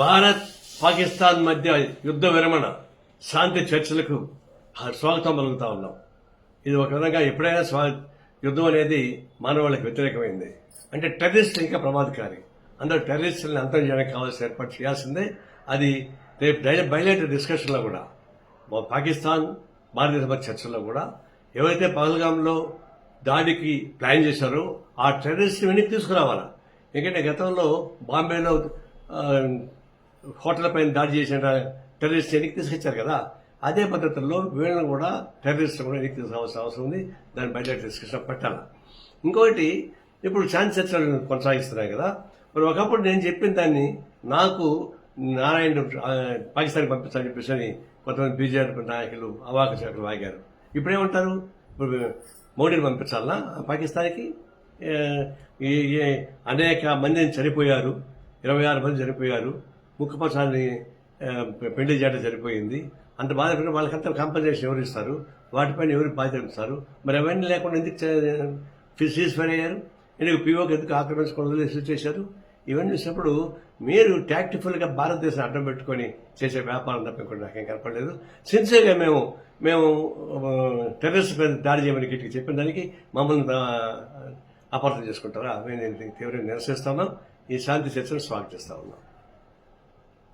భారత్ పాకిస్తాన్ మధ్య యుద్ధ విరమణ శాంతి చర్చలకు స్వాగతం పలుకుతా ఉన్నాం. ఇది ఒక విధంగా ఎప్పుడైనా స్వా యుద్ధం అనేది మానవాళికి వ్యతిరేకమైంది. అంటే టెర్రరిస్ట్ ఇంకా ప్రమాదకారి. అందరూ టెర్రరిస్టులను అంతం చేయడానికి కావాల్సిన ఏర్పాటు చేయాల్సిందే. అది రేపు బయలైట్ డిస్కషన్లో కూడా పాకిస్తాన్ భారతదేశ మధ్య చర్చల్లో కూడా ఎవరైతే పహల్గాంలో దాడికి ప్లాన్ చేశారో ఆ టెర్రరిస్ట్ వెనక్కి తీసుకురావాలా? ఎందుకంటే గతంలో బాంబేలో హోటల్ పైన దాడి చేసిన టెర్రరిస్ట్ వెనక్కి తీసుకొచ్చారు కదా అదే పద్ధతుల్లో వీళ్ళని కూడా టెర్రరిస్ట్ కూడా వెనక్కి తీసుకోవాల్సిన అవసరం ఉంది. దాన్ని బయట డిస్కషన్ పెట్టాలి. ఇంకొకటి ఇప్పుడు ఛాన్స్ చర్చలు కొనసాగిస్తున్నాయి కదా మరి ఒకప్పుడు నేను చెప్పిన దాన్ని నాకు నారాయణ పాకిస్తాన్కి పంపించాలని చెప్పేసి అని కొంతమంది బీజేపీ నాయకులు అవాక చేతులు వాగారు. ఇప్పుడేమంటారు ఇప్పుడు మోడీని పంపించాలనా పాకిస్తాన్కి? ఈ అనేక మందిని చనిపోయారు. ఇరవై ఆరు మంది చనిపోయారు. ముఖ్యపక్షాన్ని పెళ్ళి చేయడం సరిపోయింది. అంత బాధపడిన వాళ్ళకంత కాంపన్సేషన్ ఎవరు ఇస్తారు? వాటిపైన ఎవరు బాధ్యతారు మరి అవన్నీ లేకుండా ఎందుకు సీజ్ ఫైర్ అయ్యారు? ఎందుకు పీఓకి ఎందుకు ఆక్రమించుకొని వదిలేసి చేశారు ఇవన్నీ చూసినప్పుడు మీరు టాక్టిఫుల్గా భారతదేశం అడ్డం పెట్టుకొని చేసే వ్యాపారం తప్ప ఇక్కడ నాకేం కనపడలేదు. సిన్సియర్గా మేము మేము టెర్రస్ మీద దాడి చేయమని గట్టిగా చెప్పిన దానికి మమ్మల్ని అపార్థం చేసుకుంటారా? మేము తీవ్రంగా నిరసిస్తా ఈ శాంతి చర్చను స్వాగతిస్తా ఉన్నాం.